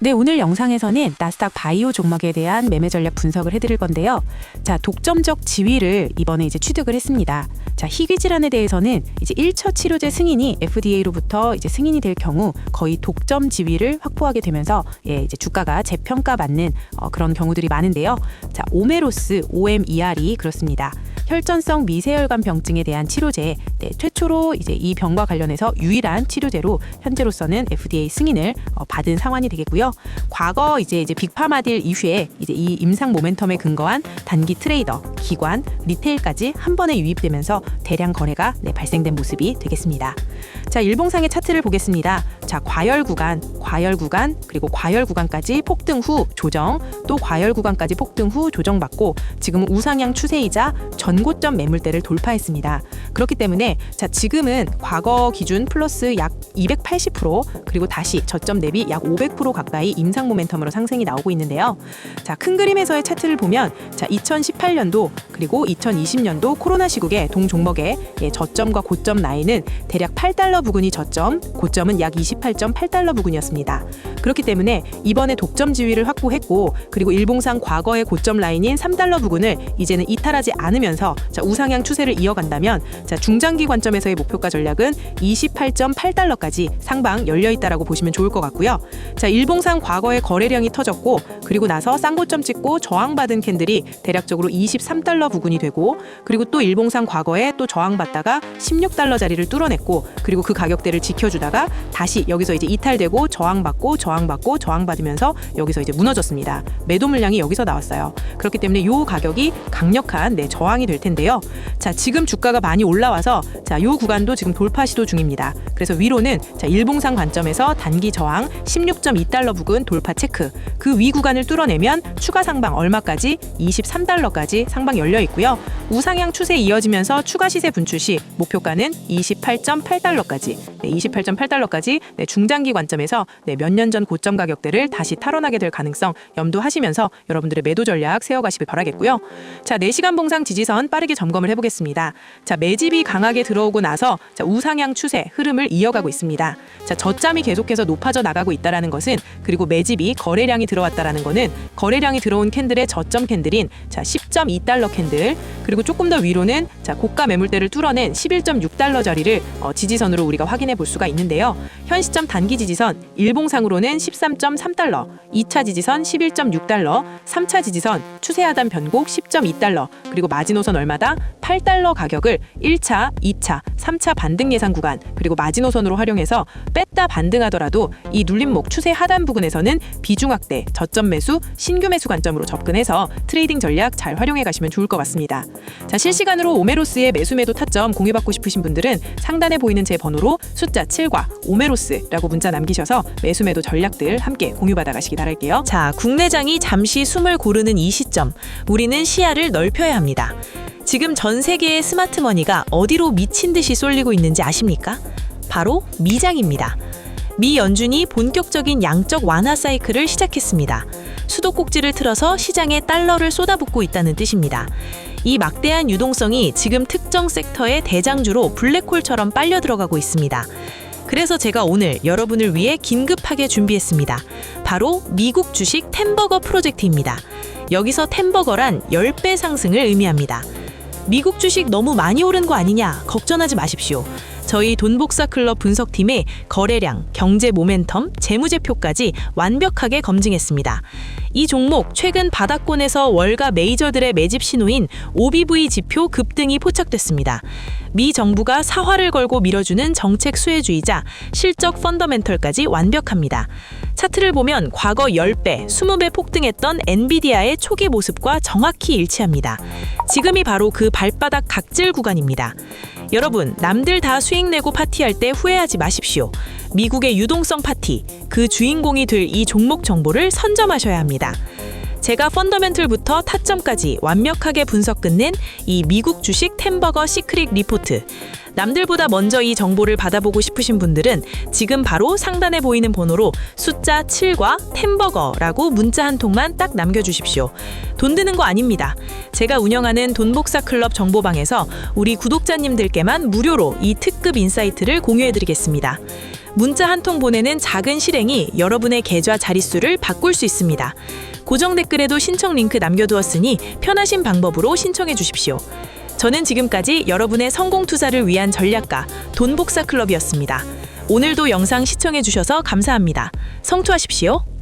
네, 오늘 영상에서는 나스닥 바이오 종목에 대한 매매 전략 분석을 해드릴 건데요. 자, 독점적 지위를 이번에 이제 취득을 했습니다. 자, 희귀 질환에 대해서는 이제 1차 치료제 승인이 FDA로부터 이제 승인이 될 경우 거의 독점 지위를 확보하게 되면서 예, 이제 주가가 재평가 받는 어, 그런 경우들이 많은데요. 자, 오메로스 OMER이 그렇습니다. 혈전성 미세혈관 병증에 대한 치료제 네, 최초로 이제 이 병과 관련해서 유일한 치료제로 현재로서는 FDA 승인을 어, 받은 상황이 되겠고요. 과거 이제 이제 빅파마딜 이후에 이제 이 임상 모멘텀에 근거한 단기 트레이더, 기관, 리테일까지 한 번에 유입되면서 대량 거래가 네, 발생된 모습이 되겠습니다. 자, 일봉상의 차트를 보겠습니다. 자, 과열 구간, 과열 구간, 그리고 과열 구간까지 폭등 후 조정, 또 과열 구간까지 폭등 후 조정받고 지금은 우상향 추세이자 전 고점 매물대를 돌파했습니다. 그렇기 때문에 자, 지금은 과거 기준 플러스 약 280% 그리고 다시 저점 대비 약 500% 가까이 임상 모멘텀으로 상승이 나오고 있는데요. 자, 큰 그림에서의 차트를 보면 자, 2018년도 그리고 2020년도 코로나 시국의 동 종목의 예, 저점과 고점 라인은 대략 8달러 부근이 저점, 고점은 약 28.8달러 부근이었습니다. 그렇기 때문에 이번에 독점 지위를 확보했고 그리고 일봉상 과거의 고점 라인인 3달러 부근을 이제는 이탈하지 않으면서 자, 우상향 추세를 이어간다면 자, 중장기 관점에서의 목표가 전략은 28.8달러까지 상방 열려 있다라고 보시면 좋을 것 같고요. 자, 일봉상 과거의 거래량이 터졌고 그리고 나서 쌍고점 찍고 저항받은 캔들이 대략적으로 23달러 부근이 되고 그리고 또 일봉상 과거에 또 저항받다가 16달러 자리를 뚫어냈고 그리고 그 가격대를 지켜주다가 다시 여기서 이제 이탈되고 저항받고 저항받고 저항받으면서 여기서 이제 무너졌습니다. 매도 물량이 여기서 나왔어요. 그렇기 때문에 요 가격이 강력한 네, 저항이 될 텐데요. 자, 지금 주가가 많이 올라와서 자, 요 구간도 지금 돌파 시도 중입니다. 그래서 위로는 자, 일봉상 관점에서 단기 저항 16.2달러 부근 돌파 체크. 그 위 구간을 뚫어내면 추가 상방 얼마까지 23달러까지 상방 열려 있고요. 우상향 추세 이어지면서 추가 시세 분출 시 목표가는 28.8달러까지 네, 28.8달러까지 네, 중장기 관점에서 네, 몇 년 전 고점 가격대를 다시 탈원하게 될 가능성 염두하시면서 여러분들의 매도 전략 세워가시길 바라겠고요. 자, 4시간 봉상 지지선 빠르게 점검을 해보겠습니다. 자, 매집이 강하게 들어오고 나서 자, 우상향 추세 흐름을 이어가고 있습니다. 자, 저점이 계속해서 높아져 나가고 있다라는 것은 그리고 매집이 거래량이 들어왔다라는 것은 거래량이 들어온 캔들의 저점 캔들인 자, 10.2달러 캔들 그리고 조금 더 위로는 자, 고가 매물대를 뚫어낸 11.6달러 자리를 어, 지지선으로 우리가 확인해 볼 수가 있는데요. 현 시점 단기 지지선 일봉상으로는 13.3달러, 2차 지지선 11.6달러, 3차 지지선 추세 하단 변곡 10.2달러, 그리고 마지노선 얼마다 8달러 가격을 1차, 2차, 3차 반등 예상 구간, 그리고 마지노선으로 활용해서 뺐다 반등하더라도 이 눌림목 추세 하단 부근에서는 비중 확대, 저점 매수, 신규 매수 관점으로 접근해서 트레이딩 전략 잘 활용해 가시면 좋을 것 같습니다. 자, 실시간으로 오메로스의 매수 매도 타점 공유받고 싶으신 분들은 상단에 보이는 제 번호로 숫자 7과 오메로스라고 문자 남기셔서 매수 매도 전략들 함께 공유받아 가시기 바랄게요. 자, 국내장이 잠시 숨을 고르는 이 시점, 우리는 시야를 넓혀야 합니다. 지금 전 세계의 스마트머니가 어디로 미친 듯이 쏠리고 있는지 아십니까? 바로 미장입니다. 미 연준이 본격적인 양적 완화 사이클을 시작했습니다. 수도꼭지를 틀어서 시장에 달러를 쏟아붓고 있다는 뜻입니다. 이 막대한 유동성이 지금 특정 섹터의 대장주로 블랙홀처럼 빨려 들어가고 있습니다. 그래서 제가 오늘 여러분을 위해 긴급하게 준비했습니다. 바로 미국 주식 템버거 프로젝트입니다. 여기서 템버거란 10배 상승을 의미합니다. 미국 주식 너무 많이 오른 거 아니냐 걱정하지 마십시오. 저희 돈복사 클럽 분석팀의 거래량, 경제 모멘텀, 재무제표까지 완벽하게 검증했습니다. 이 종목 최근 바닥권에서 월가 메이저들의 매집 신호인 OBV 지표 급등이 포착됐습니다. 미 정부가 사활을 걸고 밀어주는 정책 수혜주의자 실적 펀더멘털까지 완벽합니다. 차트를 보면 과거 10배, 20배 폭등했던 엔비디아의 초기 모습과 정확히 일치합니다. 지금이 바로 그 발바닥 각질 구간입니다. 여러분, 남들 다 수익 내고 파티할 때 후회하지 마십시오. 미국의 유동성 파티, 그 주인공이 될 이 종목 정보를 선점하셔야 합니다. 제가 펀더멘틀부터 타점까지 완벽하게 분석 끝낸 이 미국 주식 템버거 시크릿 리포트. 남들보다 먼저 이 정보를 받아보고 싶으신 분들은 지금 바로 상단에 보이는 번호로 숫자 7과 템버거라고 문자 한 통만 딱 남겨주십시오. 돈 드는 거 아닙니다. 제가 운영하는 돈복사 클럽 정보방에서 우리 구독자님들께만 무료로 이 특급 인사이트를 공유해드리겠습니다. 문자 한 통 보내는 작은 실행이 여러분의 계좌 자릿수를 바꿀 수 있습니다. 고정 댓글에도 신청 링크 남겨두었으니 편하신 방법으로 신청해 주십시오. 저는 지금까지 여러분의 성공 투자를 위한 전략가 돈복사 클럽이었습니다. 오늘도 영상 시청해 주셔서 감사합니다. 성투하십시오.